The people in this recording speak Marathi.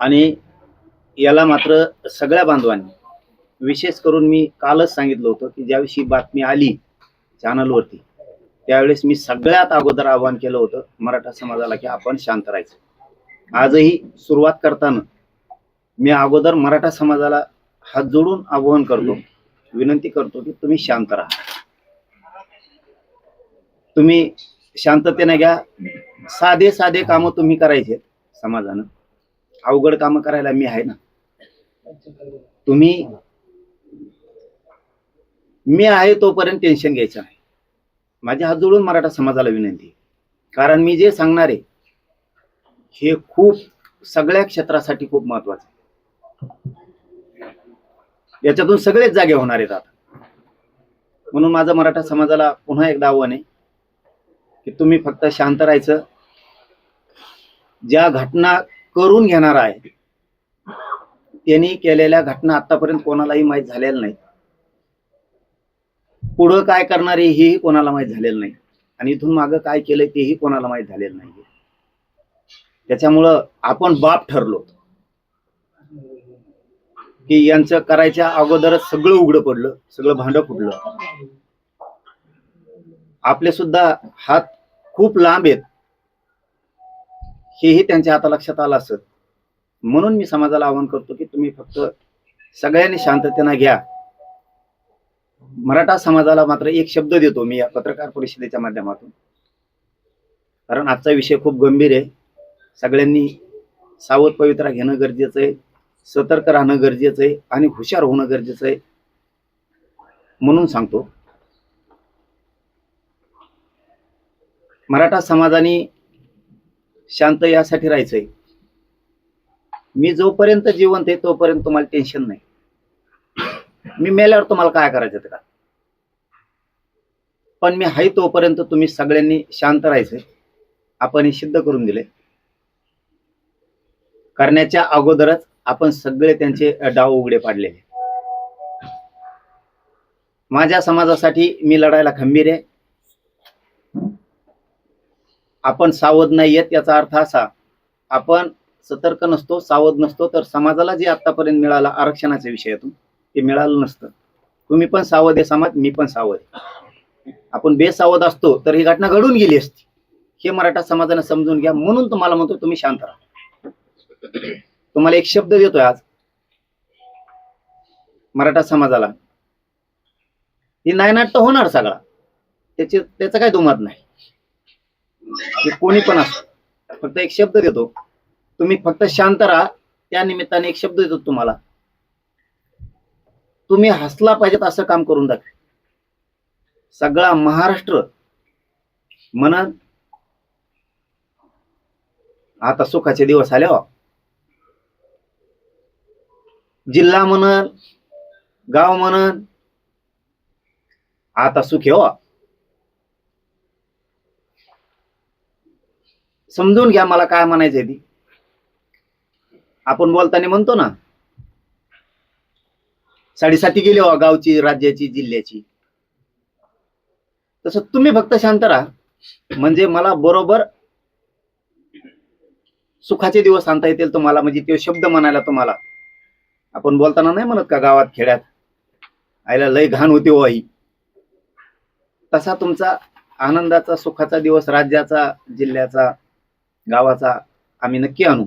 आणि याला मात्र सगळ्या बांधवांनी विशेष करून मी कालच सांगितलं होतं की ज्याविषयी बातमी आली चॅनलवरती त्यावेळेस मी सगळ्यात अगोदर आवाहन केलं होतं मराठा समाजाला की आपण शांत राहायचं. आजही सुरुवात करताना मी अगोदर मराठा समाजाला हात जोडून आवाहन करतो विनंती करतो की तुम्ही शांत राहा. तुम्ही शांततेने घ्या. साधे साधे कामं तुम्ही करायचे समाजानं. अवघड कामं करायला मी आहे ना. तुम्ही मी आहे तोपर्यंत टेन्शन घ्यायचं नाही. माझ्या हात जोडून मराठा समाजाला विनंती कारण मी जे सांगणार आहे हे खूप सगळ्या क्षेत्रासाठी खूप महत्वाचं याच्यातून सगळेच जागे होणार आहेत आता. म्हणून माझं मराठा समाजाला पुन्हा एकदा आव्हान आहे. की तुम्ही फक्त शांत राहायचं. ज्या घटना करून घेणार आहे त्यांनी केलेल्या घटना आतापर्यंत कोणालाही माहीत झालेल्या नाही पुढं काय करणार आहे हेही कोणाला माहीत झालेलं नाही. आणि इथून मागं काय केलंय तेही कोणाला माहीत झालेलं नाही त्याच्यामुळं आपण बाप ठरलो. की यांचं करायच्या अगोदरच सगळं उघडं पडलं सगळं भांडं फुटलं. आपले सुद्धा हात खूप लांब आहेत. हेही त्यांच्या हाता लक्षात आलं असत म्हणून मी समाजाला आवाहन करतो की तुम्ही फक्त सगळ्यांनी शांततेनं घ्या. मराठा समाजाला मात्र एक शब्द देतो मी या पत्रकार परिषदेच्या माध्यमातून. कारण आजचा विषय खूप गंभीर आहे. सगळ्यांनी सावध पवित्रा घेणं गरजेचं आहे. सतर्क राहणं गरजेचं आहे आणि हुशार होणं गरजेचं आहे. म्हणून सांगतो मराठा समाजाने शांत यासाठी राहायचंय. मी जोपर्यंत जिवंत आहे तोपर्यंत तुम्हाला टेन्शन नाही. मी मेल्यावर तुम्हाला काय करायचं ते का? पण मी आहे तोपर्यंत तुम्ही सगळ्यांनी शांत राहायचंय. आपण हे सिद्ध करून दिले करण्याच्या अगोदरच आपण सगळे त्यांचे डाव उघडे पाडलेले. माझ्या समाजासाठी मी लढायला खंबीर आहे. आपण सावध नाही येत याचा अर्थ असा आपण सतर्क नसतो सावध नसतो तर समाजाला जे आतापर्यंत मिळालं आरक्षणाच्या विषयातून ते मिळालं नसतं. तुम्ही पण सावध आहे समाज मी पण सावध आहे. आपण बेसावध असतो तर ही घटना घडून गेली असती. हे मराठा समाजाने समजून घ्या म्हणून तुम्हाला म्हणतो तुम्ही शांत राहा. तुम्हाला एक शब्द देतोय आज. मराठा समाजाला. ही नायनाट होणार सगळा. त्याचे त्याचं काय दुमत नाही. ते कोणी पण असतो फक्त एक शब्द देतो. तुम्ही फक्त शांत राहा त्या निमित्ताने एक शब्द देतो तुम्हाला. तुम्ही हसला पाहिजेत असं काम करून दाख सगळा महाराष्ट्र म्हणत आता सुखाचे दिवस आले हो. जिल्हा म्हणन गाव म्हणन आता सुखी हो. समजून घ्या मला काय म्हणायचंय ती. आपण बोलताना म्हणतो ना साडेसाती गेली हो गावची राज्याची जिल्ह्याची. तसं तुम्ही फक्त शांत राहा. म्हणजे मला बरोबर सुखाचे दिवस सांगता येतील तुम्हाला म्हणजे तो शब्द म्हणायला तुम्हाला. आपण बोलताना नाही म्हणत का गावात खेड्यात? आईला लय घाण होते हो आई. तसा तुमचा आनंदाचा सुखाचा दिवस राज्याचा जिल्ह्याचा गावाचा आम्ही नक्की आणू.